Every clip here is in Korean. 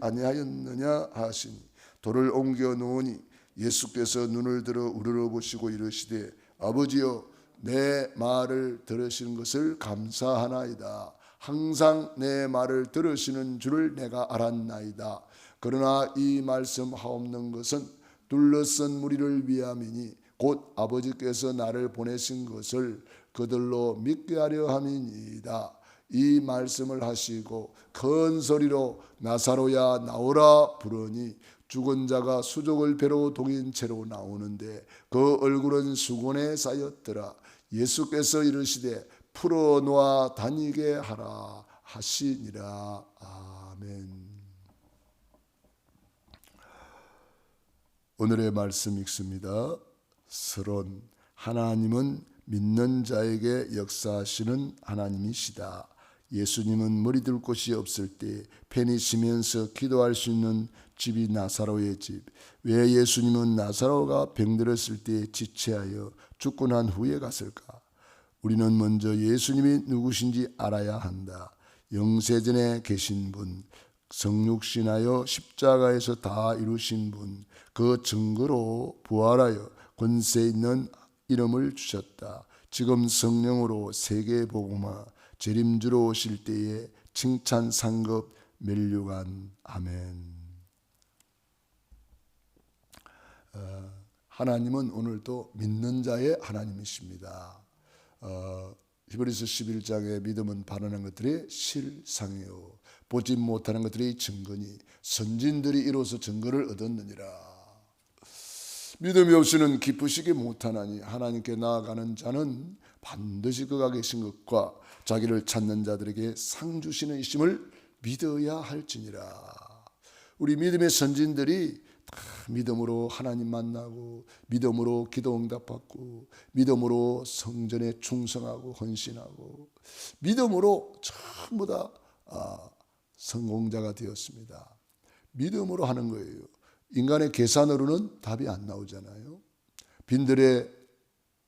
아니하였느냐 하시니 돌을 옮겨 놓으니 예수께서 눈을 들어 우러러 보시고 이르시되 아버지여 내 말을 들으시는 것을 감사하나이다. 항상 내 말을 들으시는 줄을 내가 알았나이다. 그러나 이 말씀 하옵는 것은 둘러선 무리를 위함이니 곧 아버지께서 나를 보내신 것을 그들로 믿게 하려 함이니이다 이 말씀을 하시고 큰 소리로 나사로야 나오라 부르니 죽은 자가 수족을 배로 동인 채로 나오는데 그 얼굴은 수건에 쌓였더라. 예수께서 이르시되 풀어 놓아 다니게 하라 하시니라. 아멘. 오늘의 말씀 읽습니다. 서론. 하나님은 믿는 자에게 역사하시는 하나님이시다. 예수님은 머리 둘 곳이 없을 때 펜이 쉬면서 기도할 수 있는 집이 나사로의 집. 왜 예수님은 나사로가 병들었을 때 지체하여 죽고 난 후에 갔을까? 우리는 먼저 예수님이 누구신지 알아야 한다. 영세전에 계신 분, 성육신하여 십자가에서 다 이루신 분, 그 증거로 부활하여 권세 있는 이름을 주셨다. 지금 성령으로 세계 복음화 재림주로 오실 때에 칭찬 상급 멸류관 아멘. 어, 하나님은 오늘도 믿는 자의 하나님이십니다. 어, 히브리서 11장의 믿음은 바라는 것들의 실상이요 보지 못하는 것들의 증거니 선진들이 이로써 증거를 얻었느니라. 믿음이 없이는 기쁘시게 못하나니 하나님께 나아가는 자는 반드시 그가 계신 것과 자기를 찾는 자들에게 상 주시는 이심을 믿어야 할지니라. 우리 믿음의 선진들이 다 믿음으로 하나님 만나고 믿음으로 기도 응답받고 믿음으로 성전에 충성하고 헌신하고 믿음으로 전부 다 아, 성공자가 되었습니다. 믿음으로 하는 거예요. 인간의 계산으로는 답이 안 나오잖아요. 빈들에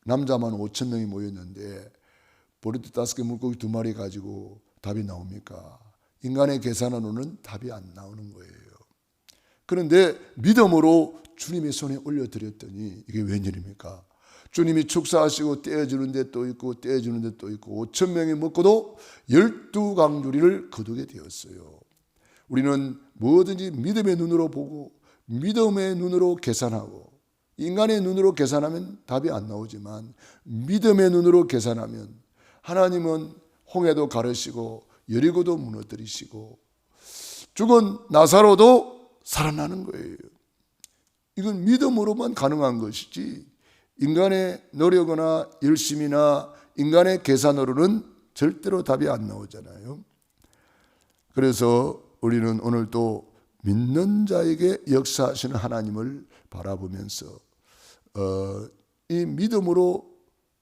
남자만 5천 명이 모였는데 보리도 다섯 개 물고기 두 마리 가지고 답이 나옵니까? 인간의 계산으로는 답이 안 나오는 거예요. 그런데 믿음으로 주님의 손에 올려드렸더니 이게 웬일입니까? 주님이 축사하시고 떼어주는 데 또 있고 떼어주는 데 또 있고 5천 명이 먹고도 열두 강주리를 거두게 되었어요. 우리는 뭐든지 믿음의 눈으로 보고 믿음의 눈으로 계산하고 인간의 눈으로 계산하면 답이 안 나오지만 믿음의 눈으로 계산하면 하나님은 홍해도 가르시고 여리고도 무너뜨리시고 죽은 나사로도 살아나는 거예요. 이건 믿음으로만 가능한 것이지 인간의 노력이나 열심이나 인간의 계산으로는 절대로 답이 안 나오잖아요. 그래서 우리는 오늘 또 믿는 자에게 역사하시는 하나님을 바라보면서 어, 이 믿음으로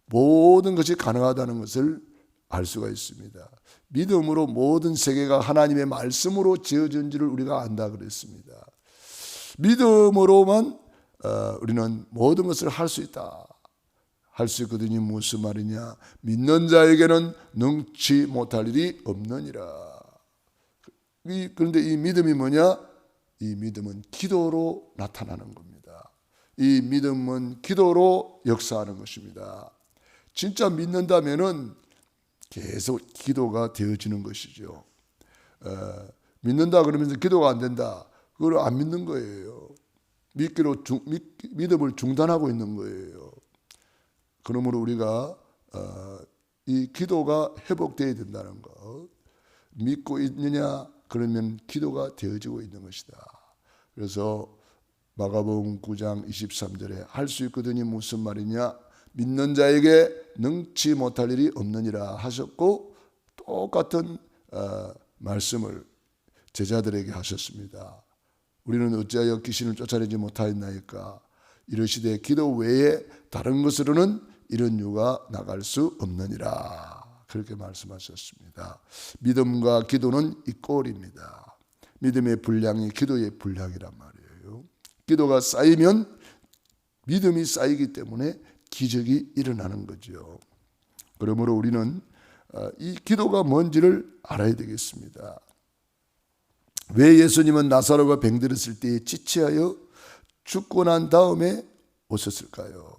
모든 것이 가능하다는 것을 알 수가 있습니다. 믿음으로 모든 세계가 하나님의 말씀으로 지어진지를 우리가 안다 그랬습니다. 믿음으로만 어, 우리는 모든 것을 할 수 있다. 할 수 있거든요. 무슨 말이냐? 믿는 자에게는 능치 못할 일이 없느니라. 그런데 이 믿음이 뭐냐? 이 믿음은 기도로 나타나는 겁니다. 이 믿음은 기도로 역사하는 것입니다. 진짜 믿는다면은 계속 기도가 되어지는 것이죠. 어, 믿는다 그러면서 기도가 안 된다. 그걸 안 믿는 거예요. 믿기로 중, 믿, 믿음을 중단하고 있는 거예요. 그러므로 우리가 어, 이 기도가 회복되어야 된다는 것. 믿고 있느냐 그러면 기도가 되어지고 있는 것이다. 그래서 마가복음 9장 23절에 할 수 있거든요. 무슨 말이냐? 믿는 자에게 능치 못할 일이 없느니라 하셨고 똑같은 어, 말씀을 제자들에게 하셨습니다. 우리는 어찌하여 귀신을 쫓아내지 못하였나이까? 이러시되 기도 외에 다른 것으로는 이런 유가 나갈 수 없느니라. 그렇게 말씀하셨습니다. 믿음과 기도는 이 꼴입니다. 믿음의 분량이 기도의 분량이란 말이에요. 기도가 쌓이면 믿음이 쌓이기 때문에 기적이 일어나는 거죠. 그러므로 우리는 어, 이 기도가 뭔지를 알아야 되겠습니다. 왜 예수님은 나사로가 병들었을 때에 지체하여 죽고 난 다음에 오셨을까요?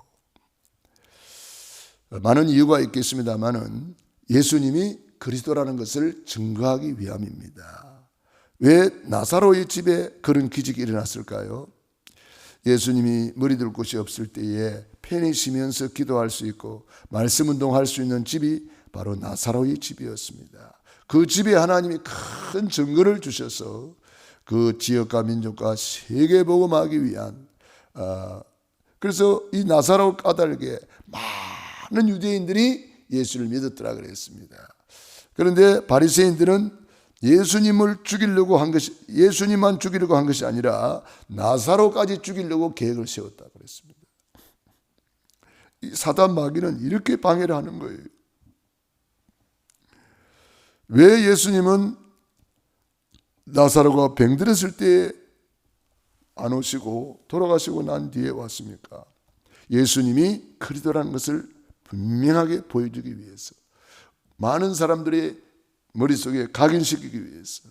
많은 이유가 있겠습니다만은 예수님이 그리스도라는 것을 증거하기 위함입니다. 왜 나사로의 집에 그런 기적이 일어났을까요? 예수님이 머리 둘 곳이 없을 때에 편히 쉬면서 기도할 수 있고 말씀 운동할 수 있는 집이 바로 나사로의 집이었습니다. 그 집에 하나님이 큰 증거를 주셔서 그 지역과 민족과 세계 복음하기 위한 어, 그래서 이 나사로 까닭에 많은 유대인들이 예수를 믿었더라 그랬습니다. 그런데 바리새인들은 예수님을 죽이려고 한 것이 예수님만 죽이려고 한 것이 아니라 나사로까지 죽이려고 계획을 세웠다 그랬습니다. 이 사단 마귀는 이렇게 방해를 하는 거예요. 왜 예수님은 나사로가 병들었을 때 안 오시고 돌아가시고 난 뒤에 왔습니까? 예수님이 그리스도라는 것을 분명하게 보여주기 위해서 많은 사람들의 머릿속에 각인시키기 위해서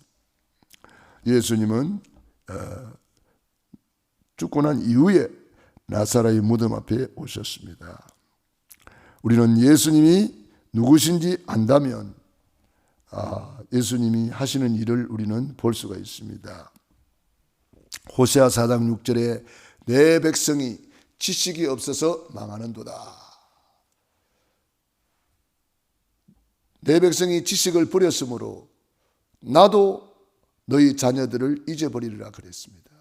예수님은 어, 죽고 난 이후에 나사라의 무덤 앞에 오셨습니다. 우리는 예수님이 누구신지 안다면 아, 예수님이 하시는 일을 우리는 볼 수가 있습니다. 호세아 4장 6절에 내 백성이 지식이 없어서 망하는도다. 내 백성이 지식을 버렸으므로 나도 너희 자녀들을 잊어버리리라 그랬습니다.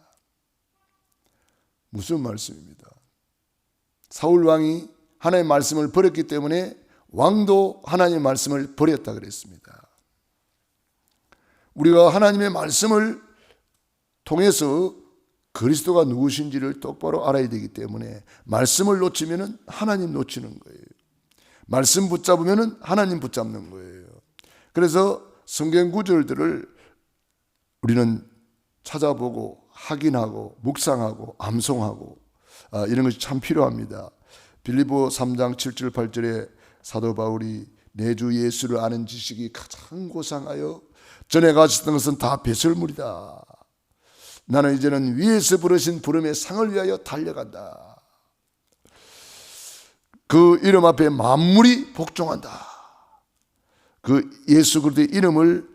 무슨 말씀입니다. 사울 왕이 하나님의 말씀을 버렸기 때문에 왕도 하나님의 말씀을 버렸다 그랬습니다. 우리가 하나님의 말씀을 통해서 그리스도가 누구신지를 똑바로 알아야 되기 때문에 말씀을 놓치면은 하나님 놓치는 거예요. 말씀 붙잡으면은 하나님 붙잡는 거예요. 그래서 성경 구절들을 우리는 찾아보고 확인하고 묵상하고 암송하고 아, 이런 것이 참 필요합니다. 빌리보 3장 7절 8절에 사도 바울이 내 주 예수를 아는 지식이 가장 고상하여 전에 가졌던 것은 다 배설물이다. 나는 이제는 위에서 부르신 부름의 상을 위하여 달려간다. 그 이름 앞에 만물이 복종한다. 그 예수 그리스도의 이름을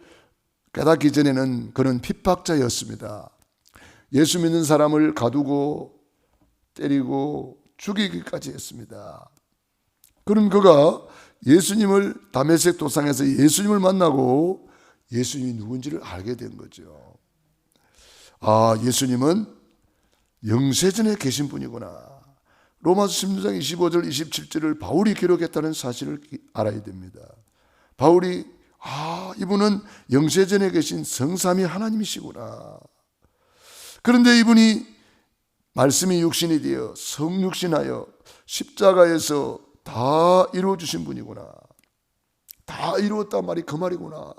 깨닫기 전에는 그는 핍박자였습니다. 예수 믿는 사람을 가두고 때리고 죽이기까지 했습니다. 그런 그가 예수님을 담에색 도상에서 예수님을 만나고 예수님이 누군지를 알게 된 거죠. 아, 예수님은 영세전에 계신 분이구나. 로마서 16장 25절 27절을 바울이 기록했다는 사실을 알아야 됩니다. 바울이 아, 이분은 영세전에 계신 성삼위 하나님이시구나. 그런데 이분이 말씀이 육신이 되어 성육신하여 십자가에서 다 이루어 주신 분이구나. 다 이루었단 말이 그 말이구나.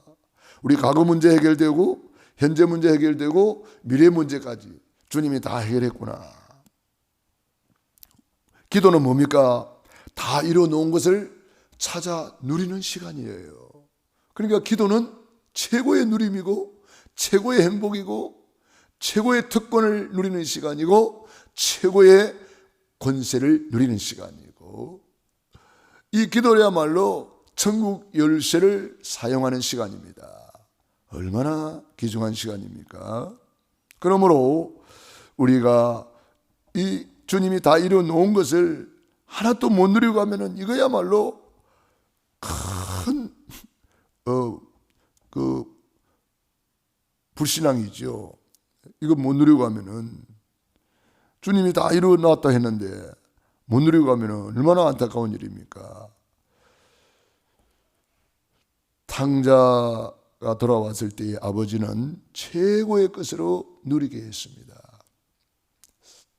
우리 과거 문제 해결되고 현재 문제 해결되고 미래 문제까지 주님이 다 해결했구나. 기도는 뭡니까? 다 이루어 놓은 것을 찾아 누리는 시간이에요. 그러니까 기도는 최고의 누림이고 최고의 행복이고 최고의 특권을 누리는 시간이고 최고의 권세를 누리는 시간이고 이 기도야말로 천국 열쇠를 사용하는 시간입니다. 얼마나 귀중한 시간입니까? 그러므로 우리가 이 주님이 다 이뤄 놓은 것을 하나도 못 누리고 가면은 이거야말로 큰, 어, 그, 불신앙이죠. 이거 못 누리고 가면은 주님이 다 이루어 놨다 했는데 못 누리고 가면은 얼마나 안타까운 일입니까? 탕자가 돌아왔을 때 아버지는 최고의 것으로 누리게 했습니다.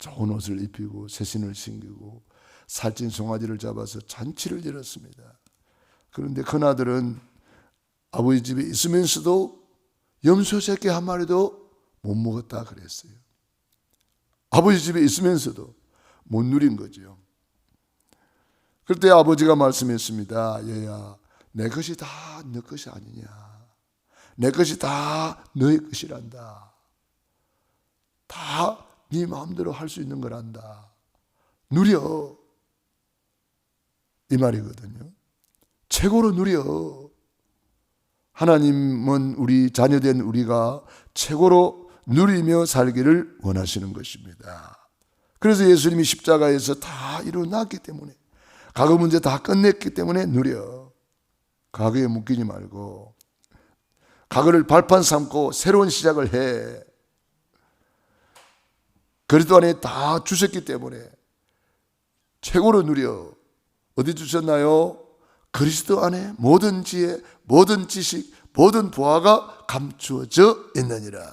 좋은 옷을 입히고 새신을 신기고 살찐 송아지를 잡아서 잔치를 열었습니다. 그런데 큰아들은 아버지 집에 있으면서도 염소 새끼 한 마리도 못 먹었다 그랬어요. 아버지 집에 있으면서도 못 누린 거죠. 그때 아버지가 말씀했습니다. 얘야, 내 것이 다 내 것이 아니냐. 내 것이 다 너의 것이란다. 다 네 마음대로 할 수 있는 거란다. 누려. 이 말이거든요. 최고로 누려. 하나님은 우리 자녀된 우리가 최고로 누리며 살기를 원하시는 것입니다. 그래서 예수님이 십자가에서 다 이루어놨기 때문에 과거 문제 다 끝냈기 때문에 누려. 과거에 묶이지 말고 과거를 발판 삼고 새로운 시작을 해. 그리스도 안에 다 주셨기 때문에 최고로 누려. 어디 주셨나요? 그리스도 안에 모든 지혜, 모든 지식, 모든 부하가 감추어져 있느니라.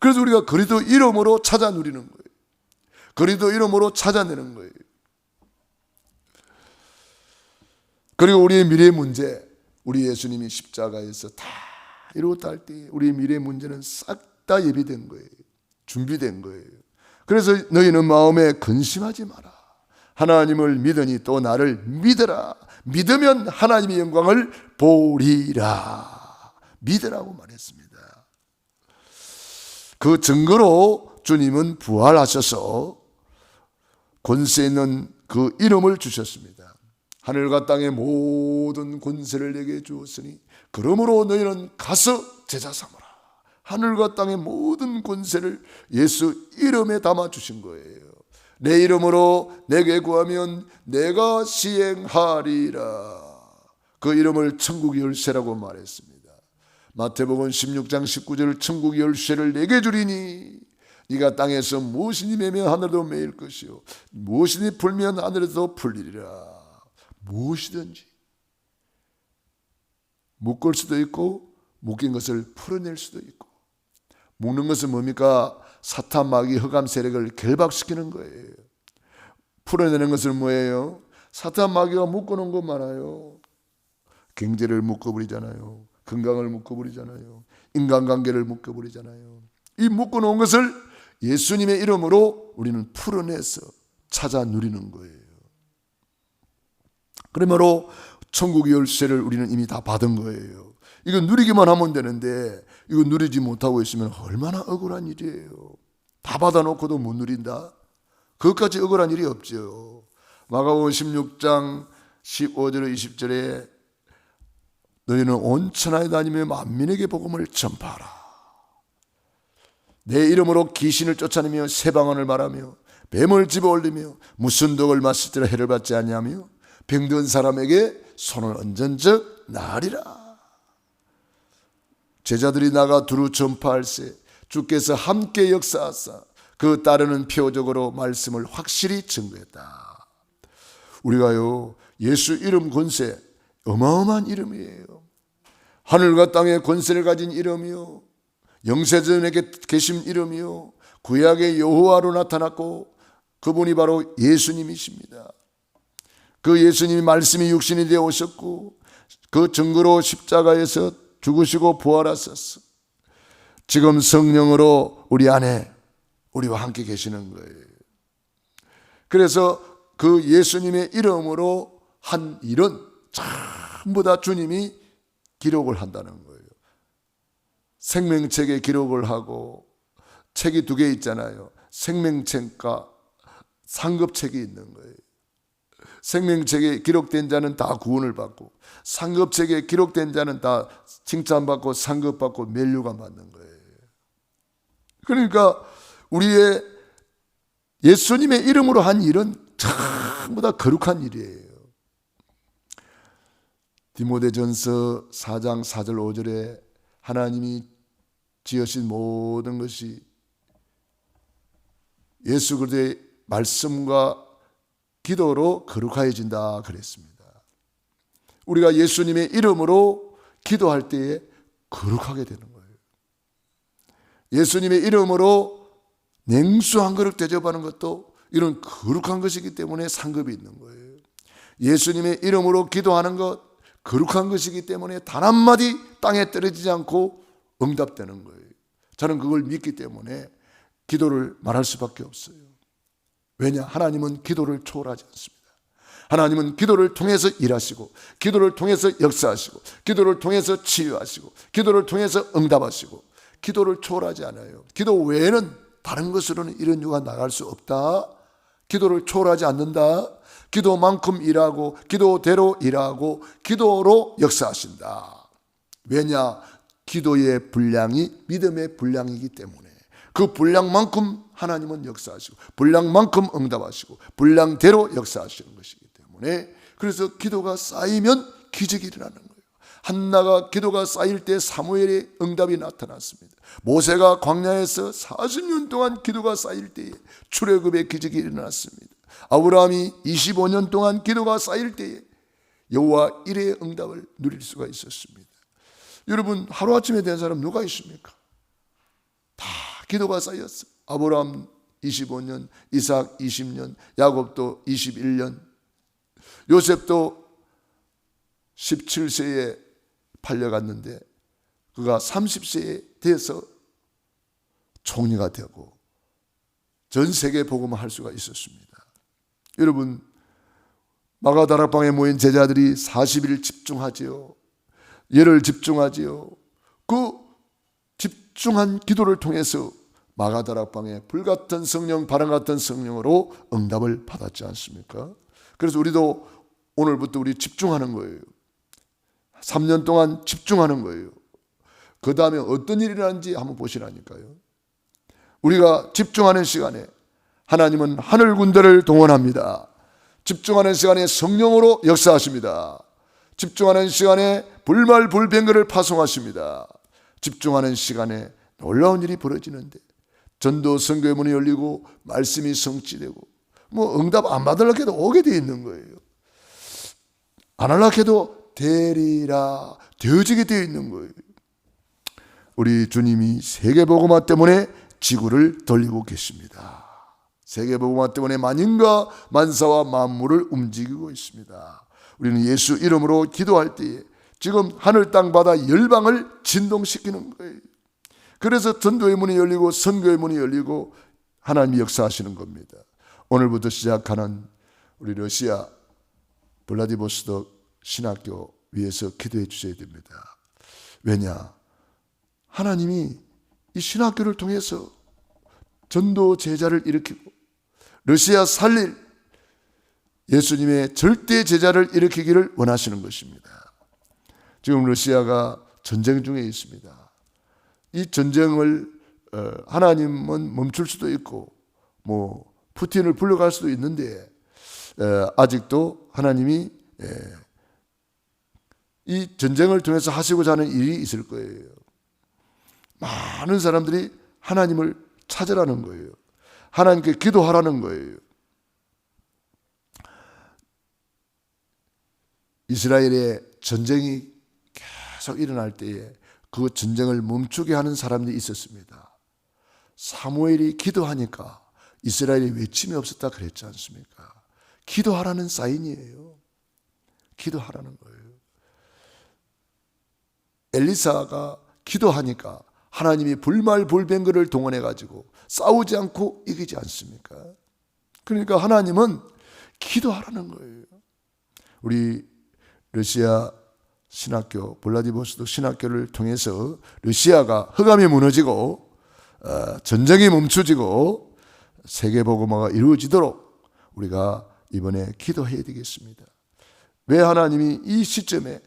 그래서 우리가 그리스도 이름으로 찾아 누리는 거예요. 그리스도 이름으로 찾아내는 거예요. 그리고 우리의 미래 문제, 우리 예수님이 십자가에서 다 이루었다 할 때 우리의 미래 문제는 싹 다 예비된 거예요. 준비된 거예요. 그래서 너희는 마음에 근심하지 마라. 하나님을 믿으니 또 나를 믿으라. 믿으면 하나님의 영광을 보리라. 믿으라고 말했습니다. 그 증거로 주님은 부활하셔서 권세 있는 그 이름을 주셨습니다. 하늘과 땅의 모든 권세를 내게 주었으니 그러므로 너희는 가서 제자 삼으라. 하늘과 땅의 모든 권세를 예수 이름에 담아 주신 거예요. 내 이름으로 내게 구하면 내가 시행하리라. 그 이름을 천국 열쇠라고 말했습니다. 마태복음 16장 19절 천국 열쇠를 내게 주리니 네가 땅에서 무엇이니 매면 하늘도 매일 것이요 무엇이니 풀면 하늘에도 풀리리라. 무엇이든지 묶을 수도 있고 묶인 것을 풀어낼 수도 있고 묶는 것은 뭡니까? 사탄 마귀 흑암 세력을 결박시키는 거예요. 풀어내는 것은 뭐예요? 사탄 마귀가 묶어놓은 것 많아요. 경제를 묶어버리잖아요. 건강을 묶어버리잖아요. 인간관계를 묶어버리잖아요. 이 묶어놓은 것을 예수님의 이름으로 우리는 풀어내서 찾아 누리는 거예요. 그러므로 천국의 열쇠를 우리는 이미 다 받은 거예요. 이거 누리기만 하면 되는데 이거 누리지 못하고 있으면 얼마나 억울한 일이에요. 다 받아놓고도 못 누린다? 그것까지 억울한 일이 없죠. 마가복음 16장 15절 20절에 너희는 온 천하에 다니며 만민에게 복음을 전파하라. 내 이름으로 귀신을 쫓아내며 세방언을 말하며 뱀을 집어올리며 무슨 독을 마실지라 해를 받지 않냐며 병든 사람에게 손을 얹은 적 나으리라. 제자들이 나가 두루 전파할세 주께서 함께 역사하사 그 따르는 표적으로 말씀을 확실히 증거했다. 우리가요 예수 이름 권세 어마어마한 이름이에요. 하늘과 땅의 권세를 가진 이름이요 영세전에게 계신 이름이요 구약의 여호와로 나타났고 그분이 바로 예수님이십니다. 그 예수님이 말씀이 육신이 되어 오셨고 그 증거로 십자가에서 죽으시고 부활하셨어. 지금 성령으로 우리 안에 우리와 함께 계시는 거예요. 그래서 그 예수님의 이름으로 한 일은 전부 다 주님이 기록을 한다는 거예요. 생명책에 기록을 하고 책이 두 개 있잖아요. 생명책과 상급책이 있는 거예요. 생명책에 기록된 자는 다 구원을 받고 상급책에 기록된 자는 다 칭찬받고 상급받고 멸류관 받는 거예요. 그러니까 우리의 예수님의 이름으로 한 일은 전부 다 거룩한 일이에요. 디모데전서 4장 4절 5절에 하나님이 지으신 모든 것이 예수 그리스도의 말씀과 기도로 거룩해진다 그랬습니다. 우리가 예수님의 이름으로 기도할 때에 거룩하게 되는 거예요. 예수님의 이름으로 냉수 한 그릇 대접하는 것도 이런 거룩한 것이기 때문에 상급이 있는 거예요. 예수님의 이름으로 기도하는 것 거룩한 것이기 때문에 단 한마디 땅에 떨어지지 않고 응답되는 거예요. 저는 그걸 믿기 때문에 기도를 말할 수밖에 없어요. 왜냐? 하나님은 기도를 초월하지 않습니다. 하나님은 기도를 통해서 일하시고, 기도를 통해서 역사하시고, 기도를 통해서 치유하시고, 기도를 통해서 응답하시고, 기도를 초월하지 않아요. 기도 외에는 다른 것으로는 이런 유가 나갈 수 없다. 기도를 초월하지 않는다. 기도만큼 일하고, 기도대로 일하고, 기도로 역사하신다. 왜냐? 기도의 분량이 믿음의 분량이기 때문에 그 분량만큼 하나님은 역사하시고 분량만큼 응답하시고 분량대로 역사하시는 것이기 때문에 그래서 기도가 쌓이면 기적이 일어나는 거예요. 한나가 기도가 쌓일 때 사무엘의 응답이 나타났습니다. 모세가 광야에서 40년 동안 기도가 쌓일 때에 출애굽의 기적이 일어났습니다. 아브라함이 25년 동안 기도가 쌓일 때에 여호와 일의 응답을 누릴 수가 있었습니다. 여러분 하루아침에 된 사람 누가 있습니까? 다 기도가 쌓였어요. 아브라함 25년, 이삭 20년, 야곱도 21년, 요셉도 17세에 팔려갔는데 그가 30세에 돼서 총리가 되고 전 세계 복음을 할 수가 있었습니다. 여러분 마가다락방에 모인 제자들이 40일 집중하지요. 예를 집중하지요. 그 집중한 기도를 통해서 마가다락방에 불같은 성령, 바람 같은 성령으로 응답을 받았지 않습니까? 그래서 우리도 오늘부터 우리 집중하는 거예요. 3년 동안 집중하는 거예요. 그 다음에 어떤 일이 일어나는지 한번 보시라니까요. 우리가 집중하는 시간에 하나님은 하늘 군대를 동원합니다. 집중하는 시간에 성령으로 역사하십니다. 집중하는 시간에 불말불변거를 파송하십니다. 집중하는 시간에 놀라운 일이 벌어지는데 전도 선교의 문이 열리고 말씀이 성취되고 뭐 응답 안 받으려고 해도 오게 돼 있는 거예요. 안 하려고 해도 되리라 되어지게 되어 있는 거예요. 우리 주님이 세계복음화 때문에 지구를 돌리고 계십니다. 세계복음화 때문에 만인과 만사와 만물을 움직이고 있습니다. 우리는 예수 이름으로 기도할 때에 지금 하늘 땅 바다 열방을 진동시키는 거예요. 그래서 전도의 문이 열리고 선교의 문이 열리고 하나님이 역사하시는 겁니다. 오늘부터 시작하는 우리 러시아 블라디보스톡 신학교 위해서 기도해 주셔야 됩니다. 왜냐? 하나님이 이 신학교를 통해서 전도 제자를 일으키고 러시아 살릴 예수님의 절대 제자를 일으키기를 원하시는 것입니다. 지금 러시아가 전쟁 중에 있습니다. 이 전쟁을 어, 하나님은 멈출 수도 있고 뭐 푸틴을 불러갈 수도 있는데 어, 아직도 하나님이 이 전쟁을 통해서 하시고자 하는 일이 있을 거예요. 많은 사람들이 하나님을 찾으라는 거예요. 하나님께 기도하라는 거예요. 이스라엘의 전쟁이 계속 일어날 때에 그 전쟁을 멈추게 하는 사람들이 있었습니다. 사무엘이 기도하니까 이스라엘이 외침이 없었다 그랬지 않습니까? 기도하라는 사인이에요. 기도하라는 거예요. 엘리사가 기도하니까 하나님이 불말불변거를 동원해 가지고 싸우지 않고 이기지 않습니까? 그러니까 하나님은 기도하라는 거예요. 우리 러시아 신학교 블라디보스토 신학교를 통해서 러시아가 흑암이 무너지고 어, 전쟁이 멈춰지고 세계 복음화가 이루어지도록 우리가 이번에 기도해야 되겠습니다. 왜 하나님이 이 시점에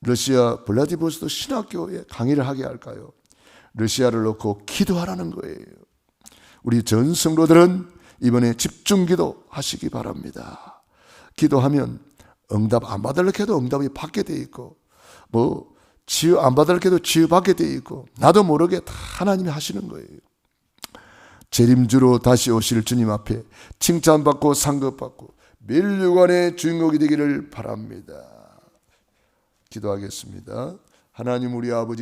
러시아 블라디보스토 신학교에 강의를 하게 할까요? 러시아를 놓고 기도하라는 거예요. 우리 전 성도들은 이번에 집중 기도 하시기 바랍니다. 기도하면 응답 안 받으려고 해도 응답이 받게 돼 있고 뭐 치유 안 받으려고 해도 치유 받게 돼 있고 나도 모르게 다 하나님이 하시는 거예요. 재림주로 다시 오실 주님 앞에 칭찬받고 상급받고 멸류관의 주인공이 되기를 바랍니다. 기도하겠습니다. 하나님 우리 아버지